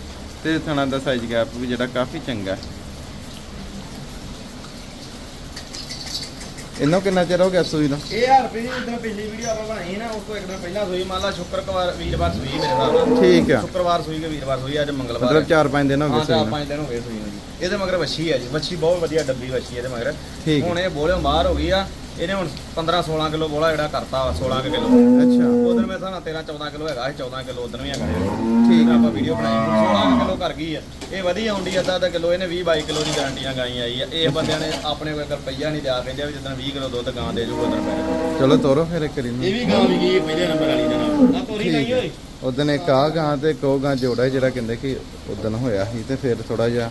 ਤੇ ਥਣਾ ਦਾ ਸਾਈਜ਼ ਗੈਪ ਵੀ ਜਿਹੜਾ ਕਾਫੀ ਚੰਗਾ ਹੈ। ਇਹਨੂੰ ਕਿੰਨਾ ਚਿਰ ਹੋ ਗਿਆ ਸੂਈ ਨੂੰ? ਇਹ ਰੁਪਏ ਦੀ ਜਦੋਂ ਪਿਛਲੀ ਵੀਡੀਓ ਆਪਾਂ ਬਣਾਈ ਨਾ ਉਸ ਤੋਂ ਇੱਕ ਦਿਨ ਪਹਿਲਾਂ ਸੂਈ। ਮੰਨ ਲਾ ਸ਼ੁੱਕਰਵਾਰ ਵੀਰਵਾਰ ਸੂਈ ਮੇਰੇ ਨਾਲ। ਠੀਕ ਆ। ਸ਼ੁੱਕਰਵਾਰ ਸੂਈ ਕੇ ਵੀਰਵਾਰ ਸੂਈ ਅੱਜ ਮੰਗਲਵਾਰ ਮਤਲਬ ਹੈ। 4-5 ਦਿਨ ਹੋ ਗਏ ਸੂਈ ਚਾਰ ਨੂੰ। ਪੰਜ ਦਿਨ ਹੋ ਗਏ ਸੂਈ ਨੂੰ ਇਹਦੇ ਮਗਰ ਵੱਛੀ ਹੈ ਜੀ। ਵੱਛੀ ਬਹੁਤ ਵਧੀਆ ਡੱਬੀ ਵੱਛੀ ਇਹਦੇ ਮਗਰ। ਠੀਕ। ਹੁਣ ਇਹ ਬੋਲੇ ਬਾਹਰ ਹੋ ਗਈ ਆ। ਇਹਨੇ ਹੁਣ 15 16 ਕਿਲੋ ਬੋਲਾ ਜਿਹੜਾ ਕਰਤਾ ਵਾ 16 ਕਿਲੋ। ਅੱਛਾ। ਉਦੋਂ ਮੈਂ ਸਾਨੂੰ 13 14 ਕਿਲੋ ਹੈਗਾ ਸੀ 14 ਕਿਲੋ ਉਦੋਂ ਵੀ ਹੈਗਾ। ਠੀਕ ਆਪਾਂ ਵੀਡੀਓ ਬਣਾਈ 16 ਕਿਲੋ ਕਰ ਗਈ ਆ। ਇਹ ਵਧੀਆ ਆਉਂਦੀ ਅੱਧਾ ਅੱਧਾ ਕਿਲੋ ਇਹਨੇ 20 22 ਕਿਲੋ ਦੀ ਗਾਰੰਟੀਆਂ ਗਾਈ ਆਈ ਆ। ਇਹ ਬੰਦਿਆਂ ਨੇ ਆਪਣੇ ਕੋਲ ਰੁਪਈਆ ਨਹੀਂ ਲਿਆ ਕਹਿੰਦੇ ਵੀ ਜਿੱਦਾਂ 20 ਕਿਲੋ ਦੁੱਧ ਗਾਂ ਦੇ ਜੂਗਾ ਉਦੋਂ ਪੈਸੇ ਚਲੋ ਤੋਰੋ ਫਿਰ ਇੱਕ ਵਾਰੀ। ਨੂੰ ਇਹ ਵੀ ਗਾਂ ਵੀ ਗਈ ਪਹਿਲੇ ਨੰਬਰ ਵਾਲੀ ਨਾਲ ਆ ਤੋਰੀ ਨਹੀਂ ਓਏ। ਉਦੋਂ ਇੱਕ ਆ ਗਾਂ ਤੇ ਉਹ ਗਾਂ ਜੋੜਾ ਜਿਹੜਾ ਕਹਿੰਦੇ ਕਿ ਉਦੋਂ ਹੋਇਆ ਸੀ ਤੇ ਫਿਰ ਥੋੜਾ ਜਿਹਾ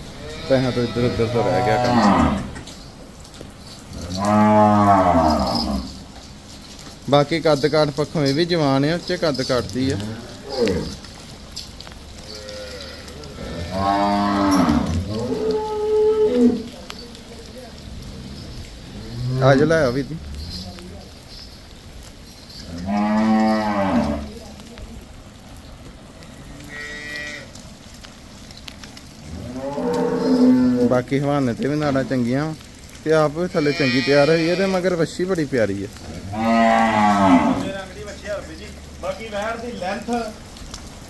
ਪੈਸਿਆਂ ਤੋਂ ਇੱਧਰ ਉੱਧਰ ਤੋਂ ਰਹਿ ਗਿਆ ਕੰਮ। ਬਾਕੀ ਕੱਦ ਕਾਠ ਪੱਖੋਂ ਇਹ ਵੀ ਜਵਾਨ ਹੈ ਉੱਚੇ ਕੱਦ ਕਾਠਦੀ ਆ। ਅੱਜ ਲੈ ਆ ਵੀ ਜੀ ਬਾਕੀ ਹਵਾਨੇ ਤੇ ਵੀ ਨਾੜਾਂ ਚੰਗੀਆਂ ਵਾਂ। ਤੇ ਆਪ ਵੀ ਥੱਲੇ ਚੰਗੀ ਤਿਆਰ ਹੋਈ ਇਹਦੇ ਮਗਰ ਵੱਛੀ ਬੜੀ ਪਿਆਰੀ ਹੈ। ਮੇਰੇ ਰੰਗ ਦੀ ਵੱਛੀ ਹਰਪੀ ਜੀ ਬਾਕੀ ਵੈਰ ਦੀ ਲੈਂਥ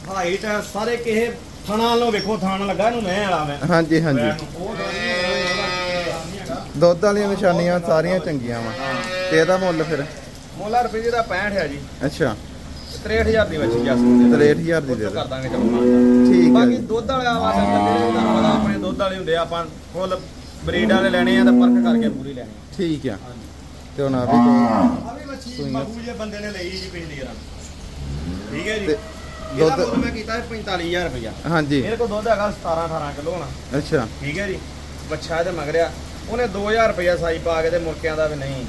ਹਾਈਟ ਸਾਰੇ ਕਿਸੇ ਥਣਾ ਵੱਲੋਂ ਵੇਖੋ ਥਾਣ ਲੱਗਾ ਇਹਨੂੰ ਮੈਂ ਵਾਲਾ ਮੈਂ। ਹਾਂਜੀ ਹਾਂਜੀ। ਦੁੱਧ ਵਾਲੀਆਂ ਨਿਸ਼ਾਨੀਆਂ ਸਾਰੀਆਂ ਚੰਗੀਆਂ ਵਾ। ਤੇ ਇਹਦਾ ਮੁੱਲ ਫਿਰ? ਮੋਲਾ ਰੁਪਏ ਦਾ 65 ਹੈ ਜੀ। ਅੱਛਾ। 63000 ਦੀ ਵੱਛੀ ਜਸ 63000 ਦੀ ਦੇ ਕਰ ਦਾਂਗੇ ਚਲੋ ਠੀਕ ਹੈ ਬਾਕੀ ਜੀ। ਦੁੱਧ ਵਾਲੇ ਆਵਾ ਤੇ ਜਿਹੜੇ ਆਪਣੇ ਦੁੱਧ ਵਾਲੇ ਹੁੰਦੇ ਆਪਾਂ ਫੁੱਲ ਬਰੀਡ ਵਾਲੇ ਲੈਣੇ ਆ ਤਾਂ ਪਰਖ ਕਰਕੇ ਪੂਰੀ ਲੈਣੀ ਆ। ਠੀਕ ਆ। ਤੇ ਹੁਣ ਆ ਵੀ ਕੋਈ ਆ ਵੀ ਮੱਛੀ। ਬਾਬੂ ਜੇ ਬੰਦੇ ਨੇ ਲਈ ਜੀ ਪਿਛਲੀ ਵਾਰ ਠੀਕ ਹੈ ਜੀ। ਤੇ ਇਹਦਾ ਦੁੱਧ- ਮੁੱਲ ਮੈਂ ਕੀਤਾ ਹੈ 45000 ਰੁਪਇਆ। ਹਾਂਜੀ। ਮੇਰੇ ਕੋਲ ਦੁੱਧ ਹੈਗਾ 17 18 ਕਿਲੋ ਹੋਣਾ। ਅੱਛਾ। ਠੀਕ ਹੈ ਜੀ। ਬੱਚਾ ਇਹਦੇ ਮਗਰਿਆ ਉਹਨੇ 2000 ਰੁਪਇਆ ਸਾਈ ਪਾ ਕੇ ਤੇ ਮੁਰਕਿਆਂ ਦਾ ਵੀ ਨਹੀਂ।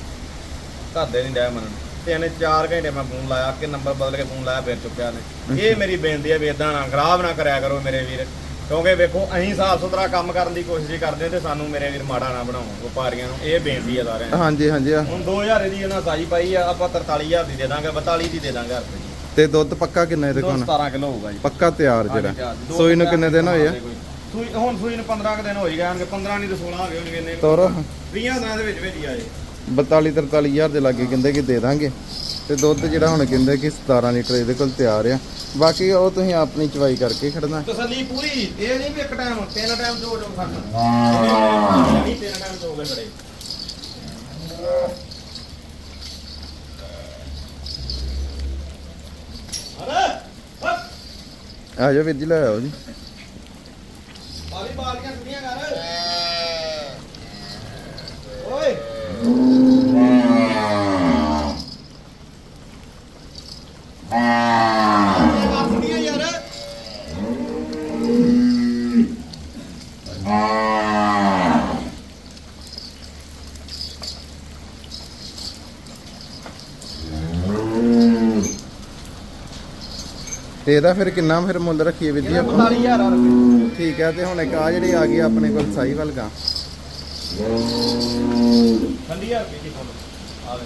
ਘਰ ਦੇ ਨਹੀਂ ਡਿਆ ਮੰਨਣ। ਤੇ ਇਹਨੇ 4 ਘੰਟੇ ਮੈਂ ਫੋਨ ਲਾਇਆ ਕਿ ਨੰਬਰ ਬਦਲ ਕੇ ਫੋਨ ਲਾਇਆ ਫਿਰ ਚੁੱਕਿਆ ਨੇ ਇਹ ਮੇਰੀ ਬੇਨਤੀ ਹੈ ਵੀ ਇਦਾਂ ਨਾ ਖਰਾਬ ਨਾ ਕਰਿਆ ਕਰੋ ਮੇਰੇ ਵੀਰ। ਕਿਉਂਕਿ ਵੇਖੋ ਅਸੀਂ ਸਾਫ਼ ਸੁਥਰਾ ਕੰਮ ਕਰਨ ਦੀ ਕੋਸ਼ਿਸ਼ ਕਰਦੇ ਤੇ ਸਾਨੂੰ ਮੇਰੇ ਵੀਰ ਮਾੜਾ ਨਾ ਬਣਾਓ ਵਪਾਰੀਆਂ ਨੂੰ। ਇਹ ਬੇਨਤੀ ਹੈ ਸਾਰਿਆਂ ਨੂੰ। ਹਾਂਜੀ ਹਾਂਜੀ ਆ। ਹੁਣ 2000 ਦੀ ਉਹਨਾਂ ਸਾਈ ਪਾਈ ਆ ਆਪਾਂ 43000 ਦੀ ਦੇ ਦਾਂਗੇ 42 ਦੀ ਦੇ ਦਾਂਗੇ ਰੁਪਏ ਤੇ ਦੁੱਧ ਪੱਕਾ ਕਿੰਨਾ ਇਹਦੇ ਕੋਲ 17 ਕਿਲੋ ਹੋਊਗਾ ਜੀ। ਪੱਕਾ ਤਿਆਰ ਜਿਹੜਾ। ਸੂਈ ਨੂੰ ਕਿੰਨੇ ਦਿਨ ਹੋਏ ਆ? ਸੂਈ ਹੁਣ ਸੂਈ ਨੂੰ 15 ਕੁ ਦਿਨ ਹੋਈ ਗਏ 15 ਨਹੀਂ ਤੇ 16 ਹੋ ਗਏ ਹੋਣਗੇ ਇੰਨੇ ਤੋਰੋ। 20 ਦਿਨਾਂ ਦੇ ਵਿੱਚ ਵਿੱਚ ਹੀ ਆਏ 42 43000 ਦੇ ਲਾਗੇ ਕਹਿੰਦੇ ਕਿ ਦੇ ਦਾਂਗੇ? ਤੇ ਦੁੱਧ ਜਿਹੜਾ ਹੁਣ ਕਹਿੰਦੇ ਕਿ 17 ਲੀਟਰ ਇਹਦੇ ਕੋਲ ਤਿਆਰ ਆ। ਬਾਕੀ ਉਹ ਤੁਸੀਂ ਆਪਣੀ ਚਵਾਈ ਕਰਕੇ ਖੜਨਾ। ਤਸੱਲੀ ਪੂਰੀ। ਇਹ ਨਹੀਂ ਵੀ ਇੱਕ ਟਾਈਮ ਤਿੰਨ ਟਾਈਮ ਜੋ ਜੋ ਖਾਣਾ ਨਹੀਂ ਤਿੰਨ ਟਾਈਮ ਜੋ ਗਏ ਖੜੇ। ਆ ਜਾਓ ਵੀਰ ਜੀ ਲੈ ਆਓ ਜੀ। ਵੀ ਬਾਲੀਆਂ ਸੁਣੀਆਂ ਕਰ। ਓਏ ਇਹ ਬਾਤ ਸੁਣੀਆਂ ਯਾਰ ਤੇ ਇਹਦਾ ਫਿਰ ਕਿੰਨਾ ਫਿਰ ਮੁੱਲ ਰੱਖੀਏ ਵੀਰ ਜੀ ਆਪਾਂ? 45000 ਆ ਰੁਪਏ। ਠੀਕ ਹੈ ਤੇ ਹੁਣ ਇੱਕ ਆ ਜਿਹੜੀ ਆ ਗਈ ਆਪਣੇ ਕੋਲ ਸਾਈ ਵਲਗਾ। ਠੰਡੀ ਆ ਰੁਪਏ ਦੀ ਫੋਟੋ ਆ ਵੇ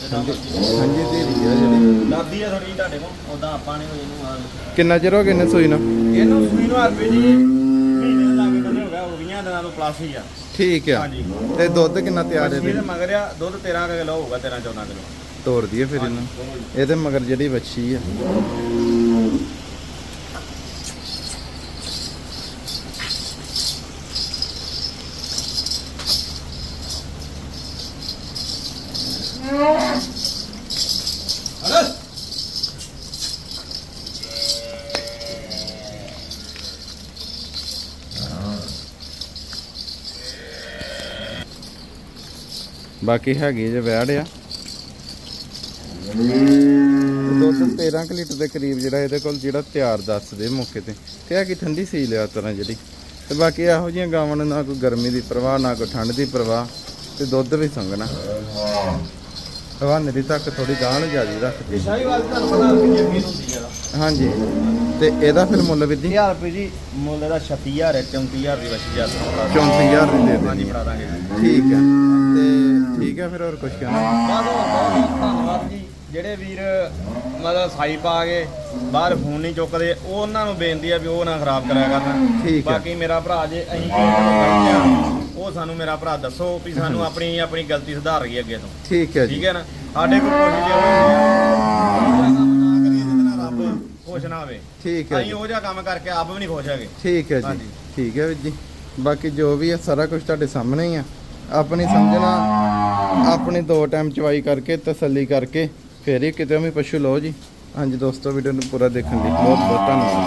ਜਿੱਦਾਂ ਮਰਜ਼ੀ। ਹਾਂਜੀ ਤੇ ਆ ਜਿਹੜੀ। ਦਾਦੀ ਆ ਥੋੜੀ ਤੁਹਾਡੇ ਕੋਲ ਉਦਾਂ ਆਪਾਂ ਨੇ ਇਹਨੂੰ ਆ ਵੇ। ਕਿੰਨਾ ਚਿਰ ਹੋ ਗਿਆ ਇਹਨੇ ਸੂਈ ਨਾ? ਇਹਨੂੰ ਸੂਈ ਨੂੰ ਰੁਪਏ ਜੀ। ਮਹੀਨੇ ਦਾ ਲੱਗ ਹੋ ਗਿਆ ਉਹ 20 ਦਿਨਾਂ ਤੋਂ ਪਲੱਸ ਹੀ ਆ। ਠੀਕ ਆ। ਹਾਂਜੀ। ਤੇ ਦੁੱਧ ਕਿੰਨਾ ਤਿਆਰ ਇਹਦੇ ਇਹਦੇ? ਮਗਰ ਆ ਦੁੱਧ 13 ਕੁ ਕਿਲੋ ਹੋਊਗਾ 13 14 ਕਿਲੋ। ਤੋੜ ਦਈਏ ਫਿਰ ਇਹਨੂੰ। ਇਹਦੇ ਮਗਰ ਜਿਹੜੀ ਵੱਛੀ ਆ। ਬਾਕੀ ਹੈਗੀ ਜੇ ਵੈੜ ਆ। ਦੁੱਧ 13 ਕੁ ਲੀਟਰ ਦੇ ਕਰੀਬ ਜਿਹੜਾ ਇਹਦੇ ਕੋਲ ਜਿਹੜਾ ਤਿਆਰ ਦੱਸਦੇ ਮੌਕੇ ਤੇ। ਤੇ ਆ ਕਿ ਠੰਡੀ ਸੀ ਲਿਆ ਤਰ੍ਹਾਂ ਜਿਹੜੀ। ਤੇ ਬਾਕੀ ਇਹੋ ਜਿਹੀਆਂ ਗਾਵਾਂ ਨੂੰ ਨਾ ਕੋਈ ਗਰਮੀ ਦੀ ਪਰਵਾਹ ਨਾ ਕੋਈ ਠੰਡ ਦੀ ਪਰਵਾਹ ਤੇ ਦੁੱਧ ਵੀ ਸੰਗਣਾ ਹਵਾਨੇ ਦੀ ਤੱਕ ਥੋੜੀ ਗਾਂ ਨੂੰ ਜ਼ਿਆਦਾ ਰੱਖਦੀ ਹਾਂਜੀ। ਤੇ ਇਹਦਾ ਫਿਰ ਮੁੱਲ ਵੀ ਜੀ? 1000 ਰੁਪਏ ਜੀ ਮੁੱਲ ਦਾ 36000 ਹੈ 34000 ਦੀ ਵਸੀ ਜਾ 34000 ਦੀ ਦੇ ਹਾਂਜੀ ਆ। ਦਾਂਗੇ ਠੀਕ ਹੈ। ਤੇ ਠੀਕ ਹੈ ਫਿਰ ਹੋਰ ਕੁਝ ਕਹਿਣਾ? ਬਸ ਹੋਰ ਬਹੁਤ ਧੰਨਵਾਦ ਜੀ। ਜਿਹੜੇ ਵੀਰ ਮਤਲਬ ਸਾਈ ਪਾ ਕੇ ਬਾਹਰ ਫੋਨ ਨਹੀਂ ਚੁੱਕਦੇ ਉਹ ਉਹਨਾਂ ਨੂੰ ਬੇਨਤੀ ਆ ਵੀ ਉਹ ਨਾ ਖਰਾਬ ਕਰਿਆ ਕਰਨ। ਠੀਕ ਹੈ। ਬਾਕੀ ਮੇਰਾ ਭਰਾ ਜੇ ਅਸੀਂ ਕੋਲੋਂ ਗਲਤੀ ਆ ਉਹ ਸਾਨੂੰ ਮੇਰਾ ਭਰਾ ਦੱਸੋ ਵੀ ਸਾਨੂੰ ਆਪਣੀ ਆਪਣੀ ਗਲਤੀ ਸੁਧਾਰ ਗਈ ਅੱਗੇ ਤੋਂ। ਠੀਕ ਹੈ ਜੀ। ਠੀਕ ਹੈ ਨਾ? ਸਾਡੇ ਕੋਲ ਕੁਝ ਜੇ ਹੋਵੇ ਨਾ ਖੁਸ਼ ਨਾ ਹੋਵੇ। ਠੀਕ ਹੈ ਅਸੀਂ ਜੀ। ਉਹ ਜਿਹਾ ਕੰਮ ਕਰਕੇ ਆਪ ਵੀ ਨਹੀਂ ਖੁਸ਼ ਹੈਗੇ। ਠੀਕ ਹੈ ਜੀ। ਹਾਂਜੀ। ਠੀਕ ਹੈ ਵੀਰ ਜੀ। ਬਾਕੀ ਜੋ ਵੀ ਹੈ ਸਾਰਾ ਕੁਝ ਤੁਹਾਡੇ ਸਾਹਮਣੇ ਹੀ ਆ। ਆਪਣੀ ਸਮਝਣਾ ਆਪਣੀ ਦੋ ਟਾਈਮ ਚਵਾਈ ਕਰਕੇ ਤਸੱਲੀ ਕਰਕੇ ਫਿਰ ਹੀ ਕਿਤੇ ਵੀ ਪਸ਼ੂ ਲਓ ਜੀ। ਹਾਂਜੀ ਦੋਸਤੋ ਵੀਡੀਓ ਨੂੰ ਪੂਰਾ ਦੇਖਣ ਲਈ ਬਹੁਤ ਬਹੁਤ ਧੰਨਵਾਦ।